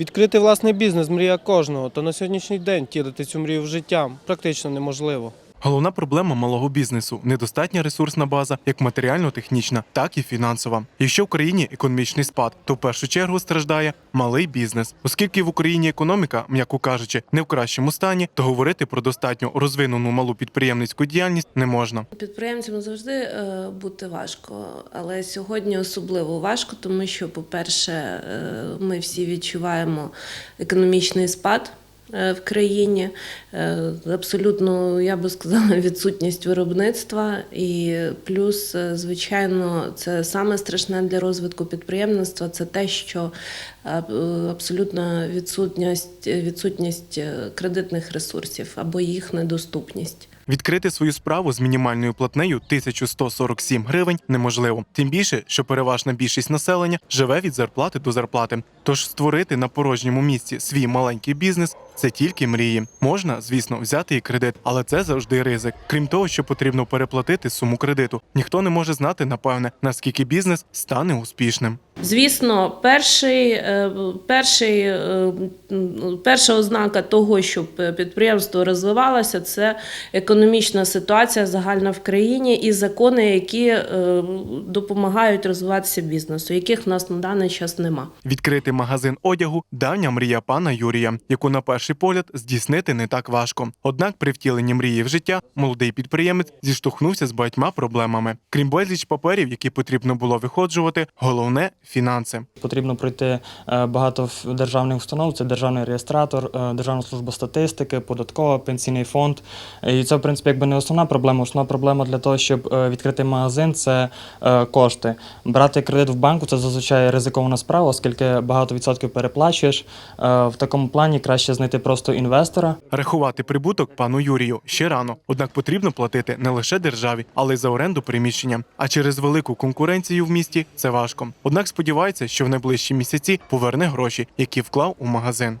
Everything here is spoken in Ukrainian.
Відкрити власний бізнес мрія кожного, та на сьогоднішній день тілити цю мрію в життя практично неможливо. Головна проблема малого бізнесу недостатня ресурсна база, як матеріально-технічна, так і фінансова. Якщо в країні економічний спад, то в першу чергу страждає малий бізнес. Оскільки в Україні економіка, м'яко кажучи, не в кращому стані, то говорити про достатньо розвинену малу підприємницьку діяльність не можна. Підприємцям завжди е, бути важко, але сьогодні особливо важко, тому що, по-перше, е, ми всі відчуваємо економічний спад. Е, В країні Е, абсолютно, я би сказала, відсутність виробництва, і плюс, е, звичайно, це саме страшне для розвитку підприємництва. Це те, що абсолютна відсутність, відсутність кредитних ресурсів або їх недоступність. Відкрити свою справу з мінімальною платнею 1147 гривень неможливо. Тим більше, що переважна більшість населення живе від зарплати до зарплати. Тож створити на порожньому місці свій маленький бізнес це тільки мрії. Можна, звісно, взяти і кредит, але це завжди ризик. Крім того, що потрібно переплатити суму кредиту. Ніхто не може знати, напевне, наскільки бізнес стане успішним. Звісно, перший, е, перший, е, перша ознака того, щоб підприємство розвивалося, це економічна ситуація загальна в країні і закони, які е, допомагають розвиватися бізнесу, яких в нас на даний час нема. Відкрити магазин одягу давня мрія пана Юрія, яку на перший погляд здійснити не так важко. Однак при втіленні мрії в життя молодий підприємець зіштовхнувся з багатьма проблемами. Крім безліч паперів, які потрібно було виходжувати, головне фінанси. Потрібно пройти е, багато в- державних установ. Це державний реєстратор, е, Державна служба статистики, податкова, пенсійний фонд. І це, принципі, якби не основна проблема. Основна проблема для того, щоб е, відкрити магазин, це е, кошти. Брати кредит в банку це зазвичай ризикована справа, оскільки багато відсотків переплачуєш. Е, В такому плані краще знайти просто інвестора. Рахувати прибуток пану Юрію ще рано. Однак потрібно платити не лише державі, але й за оренду приміщення. А через велику конкуренцію в місті це важко. Однак сподівається, що в найближчі місяці поверне гроші, які вклав у магазин.